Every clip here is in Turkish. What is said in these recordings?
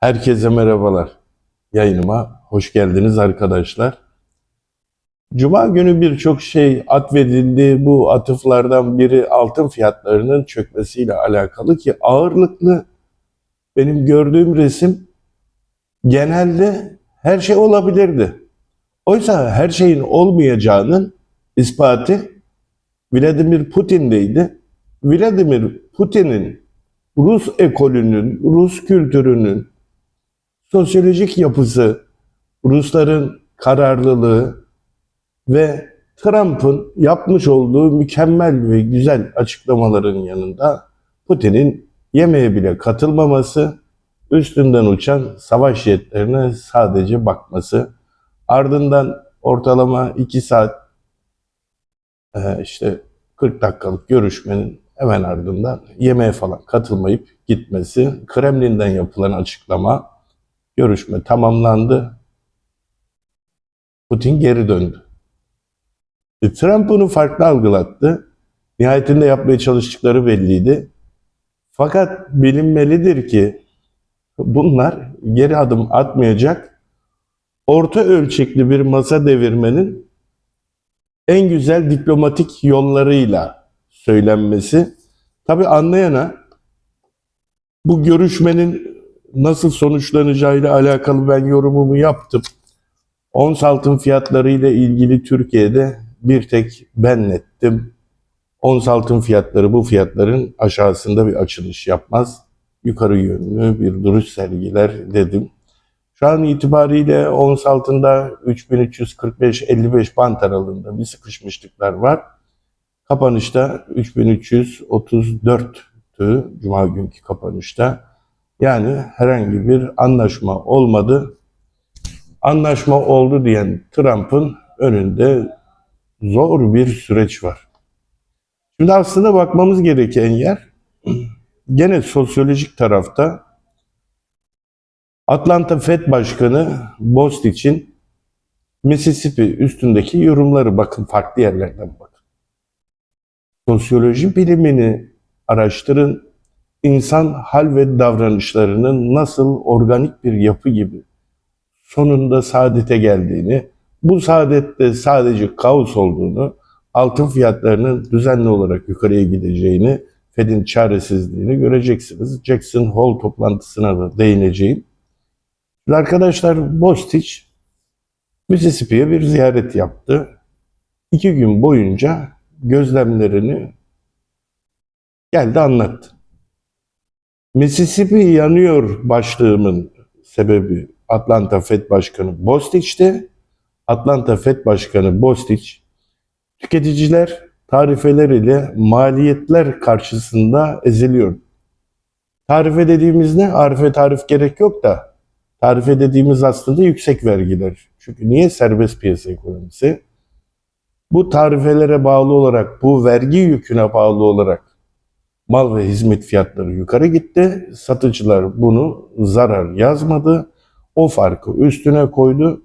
Herkese merhabalar. Yayınıma hoş geldiniz arkadaşlar. Cuma günü birçok şey atfedildi. Bu atıflardan biri altın fiyatlarının çökmesiyle alakalı ki ağırlıklı benim gördüğüm resim genelde her şey olabilirdi. Oysa her şeyin olmayacağının ispatı Vladimir Putin'deydi. Vladimir Putin'in Rus ekolünün, Rus kültürünün sosyolojik yapısı, Rusların kararlılığı ve Trump'ın yapmış olduğu mükemmel ve güzel açıklamaların yanında Putin'in yemeğe bile katılmaması, üstünden uçan savaş jetlerine sadece bakması, ardından ortalama 2 saat e, işte 40 dakikalık görüşmenin hemen ardından yemeğe falan katılmayıp gitmesi, Kremlin'den yapılan açıklama, görüşme tamamlandı. Putin geri döndü. E, Trump bunu farklı algılattı. Nihayetinde yapmaya çalıştıkları belliydi. Fakat bilinmelidir ki bunlar geri adım atmayacak. Orta ölçekli bir masa devirmenin en güzel diplomatik yollarıyla söylenmesi. Tabi anlayana bu görüşmenin nasıl sonuçlanacağıyla alakalı ben yorumumu yaptım. Ons altın fiyatları ile ilgili Türkiye'de bir tek ben nettim. Ons altın fiyatları bu fiyatların aşağısında bir açılış yapmaz. Yukarı yönlü bir duruş sergiler dedim. Şu an itibariyle ons altında 3345-55 bant aralığında bir sıkışmışlıklar var. Kapanışta 3334'tü Cuma günkü kapanışta. Yani herhangi bir anlaşma olmadı. Anlaşma oldu diyen Trump'ın önünde zor bir süreç var. Şimdi aslında bakmamız gereken yer gene sosyolojik tarafta Atlanta Fed Başkanı Bostich'in Mississippi üstündeki yorumları bakın farklı yerlerden bakın. Sosyoloji bilimini araştırın. İnsan hal ve davranışlarının nasıl organik bir yapı gibi sonunda saadete geldiğini, bu saadette sadece kaos olduğunu, altın fiyatlarının düzenli olarak yukarıya gideceğini, Fed'in çaresizliğini göreceksiniz. Jackson Hole toplantısına da değineceğim. Arkadaşlar Bostich Mississippi'ye bir ziyaret yaptı. İki gün boyunca gözlemlerini geldi anlattı. Mississippi yanıyor başlığımın sebebi Atlanta Fed Başkanı Bostich'ti. Atlanta Fed Başkanı Bostich, tüketiciler tarifeler ile maliyetler karşısında eziliyor. Tarife dediğimiz ne? Arife tarif gerek yok da tarife dediğimiz aslında yüksek vergiler. Çünkü niye serbest piyasa ekonomisi? Bu tarifelere bağlı olarak, bu vergi yüküne bağlı olarak mal ve hizmet fiyatları yukarı gitti. Satıcılar bunu zarar yazmadı. O farkı üstüne koydu.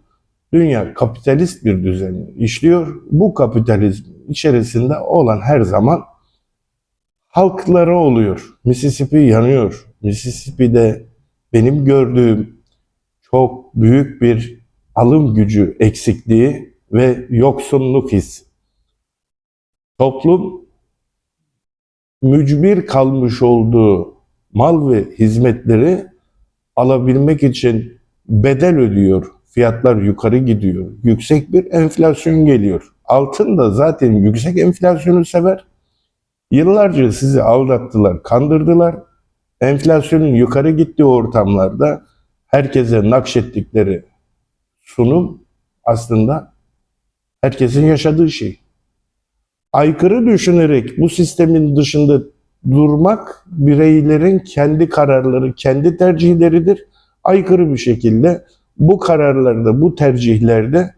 Dünya kapitalist bir düzen işliyor. Bu kapitalizm içerisinde olan her zaman halklara oluyor. Mississippi yanıyor. Mississippi'de benim gördüğüm çok büyük bir alım gücü eksikliği ve yoksunluk hissi. Toplum mücbir kalmış olduğu mal ve hizmetleri alabilmek için bedel ödüyor. Fiyatlar yukarı gidiyor. Yüksek bir enflasyon geliyor. Altın da zaten yüksek enflasyonu sever. Yıllarca sizi aldattılar, kandırdılar. Enflasyonun yukarı gittiği ortamlarda herkese nakşettikleri sunum aslında herkesin yaşadığı şey. Aykırı düşünerek bu sistemin dışında durmak bireylerin kendi kararları, kendi tercihleridir. Aykırı bir şekilde bu kararlarda, bu tercihlerde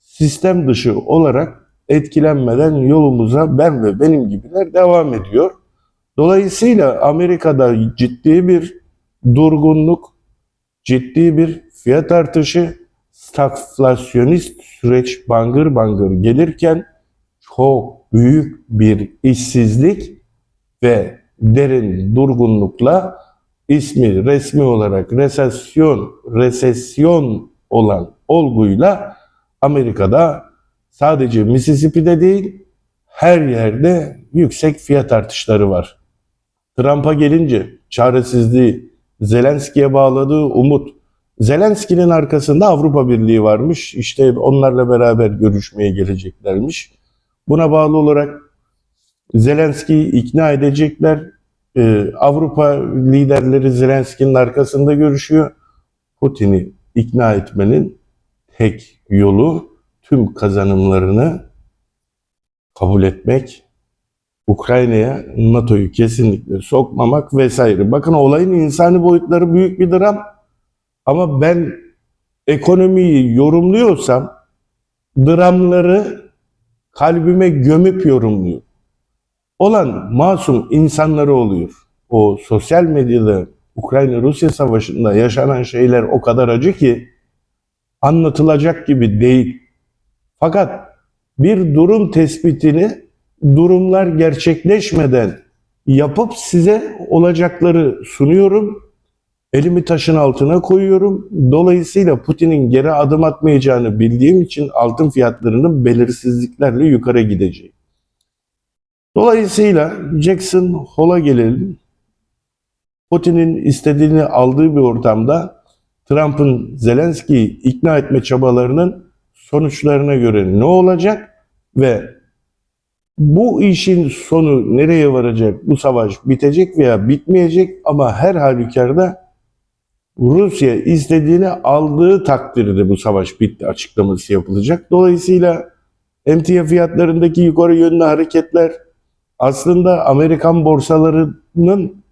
sistem dışı olarak etkilenmeden yolumuza ben ve benim gibiler devam ediyor. Dolayısıyla Amerika'da ciddi bir durgunluk, ciddi bir fiyat artışı, stagflasyonist süreç bangır bangır gelirken çok büyük bir işsizlik ve derin durgunlukla ismi resmi olarak resesyon, resesyon olan olguyla Amerika'da sadece Mississippi'de değil her yerde yüksek fiyat artışları var. Trump'a gelince çaresizliği, Zelenski'ye bağladığı umut, Zelenski'nin arkasında Avrupa Birliği varmış. İşte onlarla beraber görüşmeye geleceklermiş. Buna bağlı olarak Zelenski'yi ikna edecekler. Ee, Avrupa liderleri Zelenski'nin arkasında görüşüyor. Putin'i ikna etmenin tek yolu tüm kazanımlarını kabul etmek, Ukrayna'ya NATO'yu kesinlikle sokmamak vesaire. Bakın olayın insani boyutları büyük bir dram. Ama ben ekonomiyi yorumluyorsam dramları kalbime gömüp yorumluyorum. Olan masum insanları oluyor. O sosyal medyada Ukrayna-Rusya savaşında yaşanan şeyler o kadar acı ki anlatılacak gibi değil. Fakat bir durum tespitini durumlar gerçekleşmeden yapıp size olacakları sunuyorum. Elimi taşın altına koyuyorum. Dolayısıyla Putin'in geri adım atmayacağını bildiğim için altın fiyatlarının belirsizliklerle yukarı gideceği. Dolayısıyla Jackson Hole'a gelelim. Putin'in istediğini aldığı bir ortamda Trump'ın Zelenski'yi ikna etme çabalarının sonuçlarına göre ne olacak ve bu işin sonu nereye varacak? Bu savaş bitecek veya bitmeyecek ama her halükarda Rusya istediğini aldığı takdirde bu savaş bitti açıklaması yapılacak. Dolayısıyla emtia fiyatlarındaki yukarı yönlü hareketler aslında Amerikan borsalarının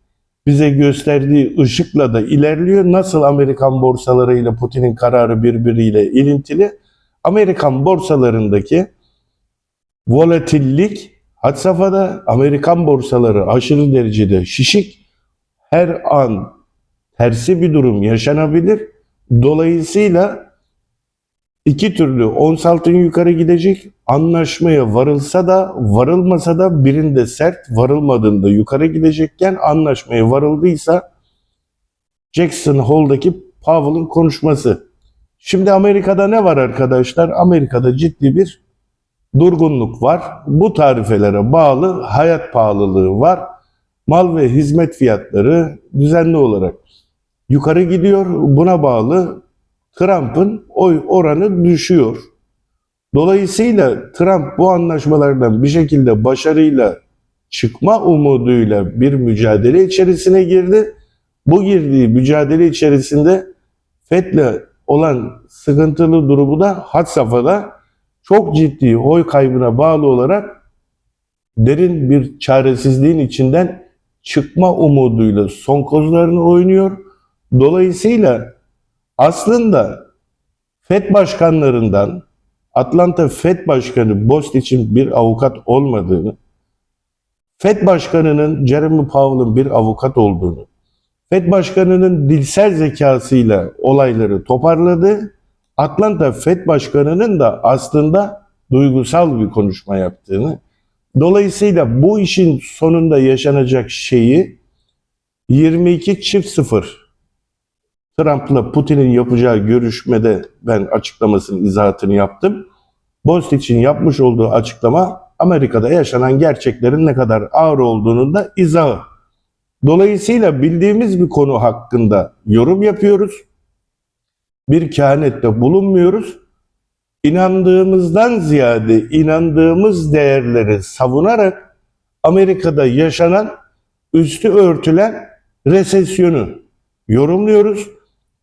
bize gösterdiği ışıkla da ilerliyor. Nasıl Amerikan borsalarıyla Putin'in kararı birbiriyle ilintili? Amerikan borsalarındaki volatillik had safhada Amerikan borsaları aşırı derecede şişik. Her an tersi bir durum yaşanabilir. Dolayısıyla iki türlü ons altın yukarı gidecek. Anlaşmaya varılsa da varılmasa da birinde sert varılmadığında yukarı gidecekken anlaşmaya varıldıysa Jackson Hole'daki Powell'ın konuşması. Şimdi Amerika'da ne var arkadaşlar? Amerika'da ciddi bir durgunluk var. Bu tarifelere bağlı hayat pahalılığı var. Mal ve hizmet fiyatları düzenli olarak yukarı gidiyor. Buna bağlı Trump'ın oy oranı düşüyor. Dolayısıyla Trump bu anlaşmalardan bir şekilde başarıyla çıkma umuduyla bir mücadele içerisine girdi. Bu girdiği mücadele içerisinde FED'le olan sıkıntılı durumu da had safhada çok ciddi oy kaybına bağlı olarak derin bir çaresizliğin içinden çıkma umuduyla son kozlarını oynuyor. Dolayısıyla aslında FED başkanlarından Atlanta FED Başkanı Bostich'in bir avukat olmadığını, FED Başkanı'nın Jeremy Powell'ın bir avukat olduğunu, FED Başkanı'nın dilsel zekasıyla olayları toparladı. Atlanta FED Başkanı'nın da aslında duygusal bir konuşma yaptığını, dolayısıyla bu işin sonunda yaşanacak şeyi 22 çift sıfır Trump'la Putin'in yapacağı görüşmede ben açıklamasını, izahatını yaptım. Bostich'in yapmış olduğu açıklama Amerika'da yaşanan gerçeklerin ne kadar ağır olduğunun da izahı. Dolayısıyla bildiğimiz bir konu hakkında yorum yapıyoruz. Bir kehanette bulunmuyoruz. İnandığımızdan ziyade inandığımız değerleri savunarak Amerika'da yaşanan üstü örtülen resesyonu yorumluyoruz.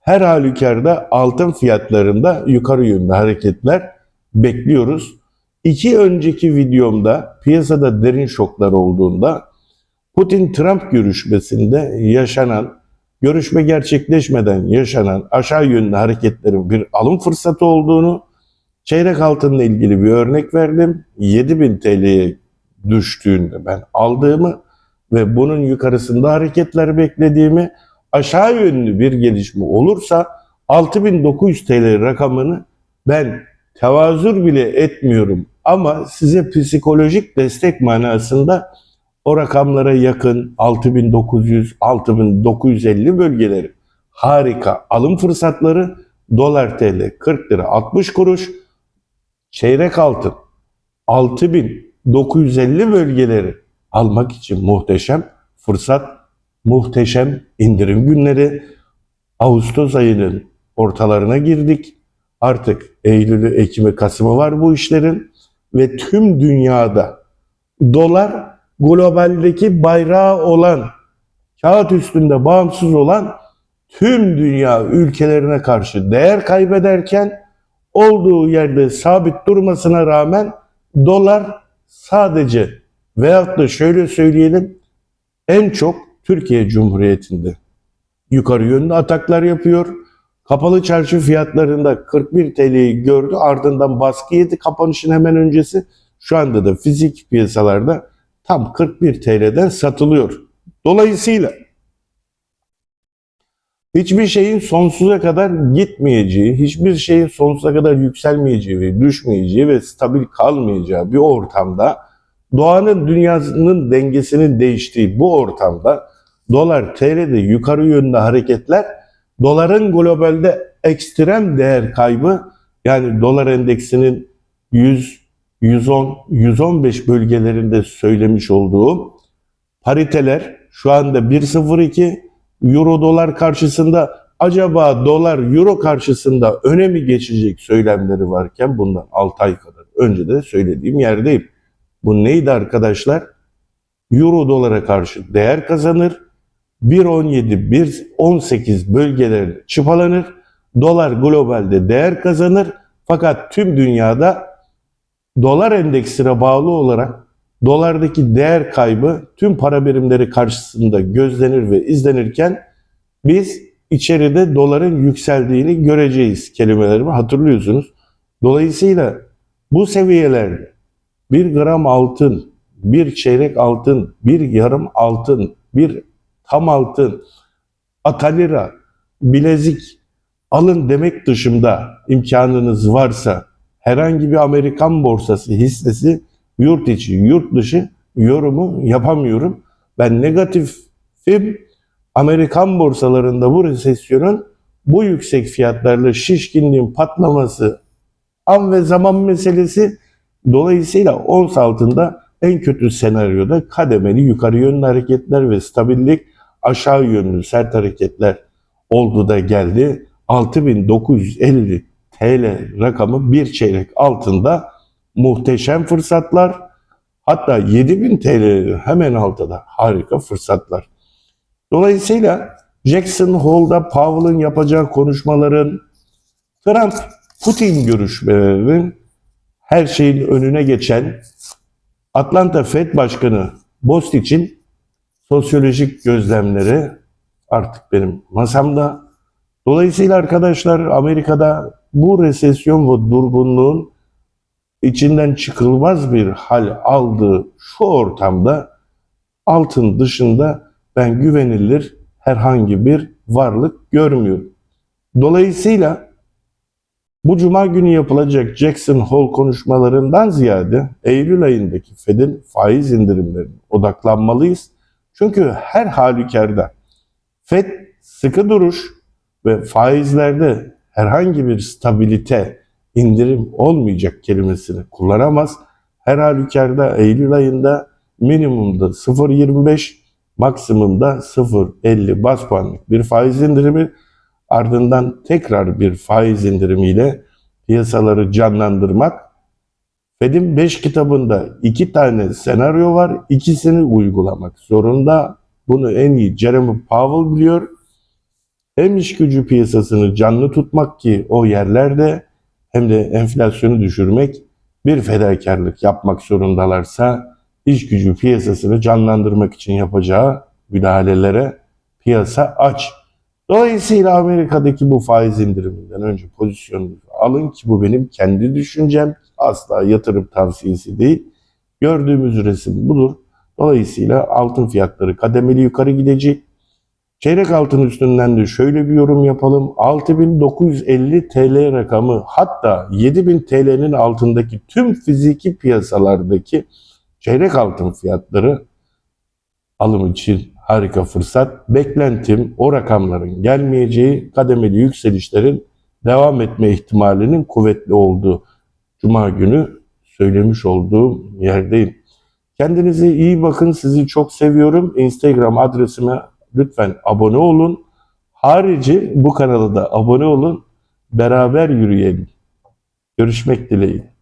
Her halükarda altın fiyatlarında yukarı yönlü hareketler bekliyoruz. İki önceki videomda piyasada derin şoklar olduğunda Putin-Trump görüşmesinde yaşanan, görüşme gerçekleşmeden yaşanan aşağı yönlü hareketlerin bir alım fırsatı olduğunu, çeyrek altınla ilgili bir örnek verdim. 7000 TL'ye düştüğünde ben aldığımı ve bunun yukarısında hareketler beklediğimi, aşağı yönlü bir gelişme olursa 6900 TL rakamını ben tevazur bile etmiyorum. Ama size psikolojik destek manasında o rakamlara yakın 6900, 6950 bölgeleri. Harika alım fırsatları dolar TL 40 lira 60 kuruş çeyrek altın 6950 bölgeleri almak için muhteşem fırsat, muhteşem indirim günleri. Ağustos ayının ortalarına girdik. Artık Eylül'ü, Ekim'i, Kasım'ı var bu işlerin ve tüm dünyada dolar globaldeki bayrağı olan, kağıt üstünde bağımsız olan tüm dünya ülkelerine karşı değer kaybederken olduğu yerde sabit durmasına rağmen dolar sadece veyahut da şöyle söyleyelim en çok Türkiye Cumhuriyeti'nde yukarı yönlü ataklar yapıyor. Kapalı çarşı fiyatlarında 41 TL'yi gördü ardından baskı yedi kapanışın hemen öncesi. Şu anda da fizik piyasalarda tam 41 TL'den satılıyor. Dolayısıyla hiçbir şeyin sonsuza kadar gitmeyeceği, hiçbir şeyin sonsuza kadar yükselmeyeceği ve düşmeyeceği ve stabil kalmayacağı bir ortamda doğanın dünyasının dengesinin değiştiği bu ortamda dolar TL'de yukarı yönlü hareketler doların globalde ekstrem değer kaybı yani dolar endeksinin 100, 110, 115 bölgelerinde söylemiş olduğum pariteler şu anda 1.02 euro dolar karşısında acaba dolar euro karşısında öne geçecek söylemleri varken bundan 6 ay kadar önce de söylediğim yerdeyim. Bu neydi arkadaşlar? Euro dolara karşı değer kazanır. 1.17, 1.18 bölgeleri çıpalanır. Dolar globalde değer kazanır. Fakat tüm dünyada dolar endeksine bağlı olarak dolardaki değer kaybı tüm para birimleri karşısında gözlenir ve izlenirken biz içeride doların yükseldiğini göreceğiz kelimelerimi hatırlıyorsunuz. Dolayısıyla bu seviyelerde bir gram altın, bir çeyrek altın, bir yarım altın, bir tam altın, atalira, bilezik alın demek dışında imkanınız varsa herhangi bir Amerikan borsası hissesi yurt içi, yurt dışı yorumu yapamıyorum. Ben negatifim. Amerikan borsalarında bu resesyonun bu yüksek fiyatlarla şişkinliğin patlaması an ve zaman meselesi dolayısıyla ons altında en kötü senaryoda kademeli yukarı yönlü hareketler ve stabillik aşağı yönlü sert hareketler oldu da geldi. 6950 TL rakamı bir çeyrek altında muhteşem fırsatlar. Hatta 7000 TL hemen altta harika fırsatlar. Dolayısıyla Jackson Hole'da Powell'ın yapacağı konuşmaların, Trump Putin görüşmelerinin her şeyin önüne geçen Atlanta Fed Başkanı Bostich'in sosyolojik gözlemleri artık benim masamda. Dolayısıyla arkadaşlar Amerika'da bu resesyon ve durgunluğun içinden çıkılmaz bir hal aldığı şu ortamda altın dışında ben güvenilir herhangi bir varlık görmüyorum. Dolayısıyla bu cuma günü yapılacak Jackson Hole konuşmalarından ziyade Eylül ayındaki Fed'in faiz indirimlerine odaklanmalıyız. Çünkü her halükarda Fed sıkı duruş ve faizlerde herhangi bir stabilite, indirim olmayacak kelimesini kullanamaz. Her halükarda Eylül ayında minimumda 0.25, maksimumda 0.50 bas puanlık bir faiz indirimi ardından tekrar bir faiz indirimiyle piyasaları canlandırmak. Fed'in 5 kitabında iki tane senaryo var. İkisini uygulamak zorunda. Bunu en iyi Jeremy Powell biliyor. Hem iş gücü piyasasını canlı tutmak ki o yerlerde hem de enflasyonu düşürmek bir fedakarlık yapmak zorundalarsa iş gücü piyasasını canlandırmak için yapacağı müdahalelere piyasa aç. Dolayısıyla Amerika'daki bu faiz indiriminden önce pozisyonunuzu alın ki bu benim kendi düşüncem. Asla yatırım tavsiyesi değil. Gördüğümüz resim budur. Dolayısıyla altın fiyatları kademeli yukarı gidecek. Çeyrek altın üstünden de şöyle bir yorum yapalım. 6950 TL rakamı hatta 7000 TL'nin altındaki tüm fiziki piyasalardaki çeyrek altın fiyatları alım için harika fırsat. Beklentim o rakamların gelmeyeceği, kademeli yükselişlerin devam etme ihtimalinin kuvvetli olduğu Cuma günü söylemiş olduğum yerdeyim. Kendinize iyi bakın. Sizi çok seviyorum. Instagram adresime lütfen abone olun. Harici bu kanala da abone olun. Beraber yürüyelim. Görüşmek dileğiyle.